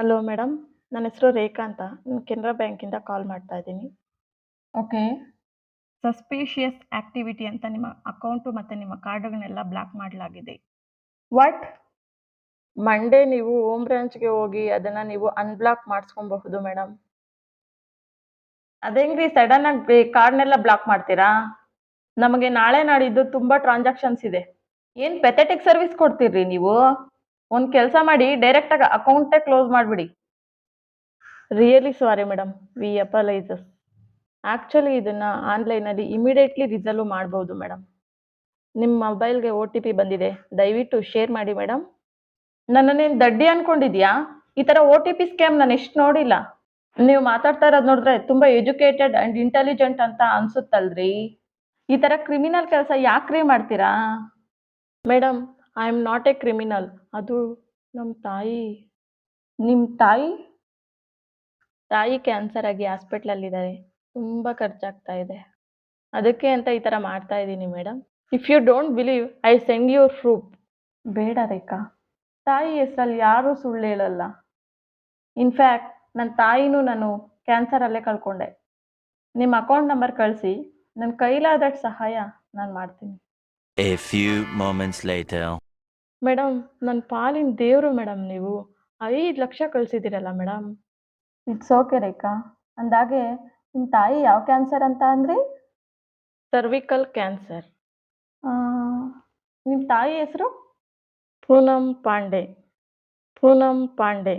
Hello madam ನನ್ನ ಹೆಸರು ರೇಖಾ ಅಂತ. ನಾನು ಕೆನರಾ ಬ್ಯಾಂಕಿಂದ ಕಾಲ್ ಮಾಡ್ತಾ ಇದ್ದೀನಿ. ಓಕೆ ಸಸ್ಪೀಷಿಯಸ್ ಆಕ್ಟಿವಿಟಿ ಅಂತ ನಿಮ್ಮ ಅಕೌಂಟು ಮತ್ತು ನಿಮ್ಮ ಕಾರ್ಡುಗಳನ್ನೆಲ್ಲ ಬ್ಲಾಕ್ ಮಾಡಲಾಗಿದೆ. ವಾಟ್ ಮಂಡೇ ನೀವು ಹೋಮ್ ಬ್ರಾಂಚ್ಗೆ ಹೋಗಿ ಅದನ್ನು ನೀವು ಅನ್ಬ್ಲಾಕ್ ಮಾಡಿಸ್ಕೊಬಹುದು ಮೇಡಮ್ ಅದೇಂಗ್ರಿ ಸಡನ್ ಆಗಿ ಕಾರ್ಡ್ನೆಲ್ಲ ಬ್ಲಾಕ್ ಮಾಡ್ತೀರಾ? ನಮಗೆ ನಾಳೆ ನಾಡಿದ್ದು ತುಂಬಾ ಟ್ರಾನ್ಸಾಕ್ಷನ್ಸ್ ಇದೆ. ಏನ್ ಪೆಥೆಟಿಕ್ ಸರ್ವಿಸ್ ಕೊಡ್ತೀರಿ ನೀವು? ಒಂದ್ ಕೆಲಸ ಮಾಡಿ ಡೈರೆಕ್ಟ್ ಆಗಿ ಅಕೌಂಟೇ ಕ್ಲೋಸ್ ಮಾಡ್ಬಿಡಿ. Really sorry madam we apologises actually ಇದನ್ನು ಆನ್ಲೈನಲ್ಲಿ ಇಮಿಡಿಯೇಟ್ಲಿ ರಿಸಲ್ವ್ ಮಾಡಬಹುದು ಮೇಡಮ್ ನಿಮ್ಮ ಮೊಬೈಲ್ಗೆ ಒ ಟಿ ಪಿ ಬಂದಿದೆ ದಯವಿಟ್ಟು ಶೇರ್ ಮಾಡಿ ಮೇಡಮ್ ನನ್ನನ್ನೇನು ದಡ್ಡಿ ಅನ್ಕೊಂಡಿದ್ಯಾ? ಈ ತರ ಓ ಟಿ ಪಿ ಸ್ಕ್ಯಾಮ್ ನಾನು ಎಷ್ಟು ನೋಡಿಲ್ಲ. ನೀವು ಮಾತಾಡ್ತಾ ಇರೋದು ನೋಡಿದ್ರೆ ತುಂಬಾ ಎಜುಕೇಟೆಡ್ ಅಂಡ್ ಇಂಟೆಲಿಜೆಂಟ್ ಅಂತ ಅನ್ಸುತ್ತಲ್ರಿ. ಈ ತರ ಕ್ರಿಮಿನಲ್ ಕೆಲಸ ಯಾಕ್ರಿ ಮಾಡ್ತೀರಾ? Madam I am not a criminal ಅದು ನಮ್ಮ ತಾಯಿ ನಿಮ್ಮ ತಾಯಿ? ತಾಯಿ ಕ್ಯಾನ್ಸರ್ ಆಗಿ ಹಾಸ್ಪಿಟ್ಲಲ್ಲಿದ್ದಾರೆ ತುಂಬ ಖರ್ಚಾಗ್ತಾ ಇದೆ. ಅದಕ್ಕೆ ಅಂತ ಈ ಥರ ಮಾಡ್ತಾ ಇದ್ದೀನಿ madam if you don't believe I send your proof ಬೇಡ ರೇಖಾ. ತಾಯಿ ಹೆಸರಲ್ಲಿ ಯಾರೂ ಸುಳ್ಳು ಹೇಳಲ್ಲ. ಇನ್ಫ್ಯಾಕ್ಟ್ ನನ್ನ ತಾಯಿನೂ ನಾನು ಕ್ಯಾನ್ಸರಲ್ಲೇ ಕಳ್ಕೊಂಡೆ. ನಿಮ್ಮ ಅಕೌಂಟ್ ನಂಬರ್ ಕಳಿಸಿ ನನ್ನ ಕೈಲಾದಷ್ಟು ಸಹಾಯ ನಾನು ಮಾಡ್ತೀನಿ. A few moments later. Madam ನನ್ನ ಪಾಲಿನ ದೇವರು ಮೇಡಮ್ ನೀವು. ಐದು ಲಕ್ಷ ಕಳಿಸಿದ್ದೀರಲ್ಲ ಮೇಡಮ್. It's okay Rekha. ಅಂದಾಗೆ ನಿಮ್ಮ ತಾಯಿ ಯಾವ ಕ್ಯಾನ್ಸರ್ ಅಂತ ಅಂದ್ರಿ? Cervical cancer. ನಿಮ್ಮ ತಾಯಿ ಹೆಸರು? ಪೂನಮ್ ಪಾಂಡೆ. ಪೂನಮ್ ಪಾಂಡೆ.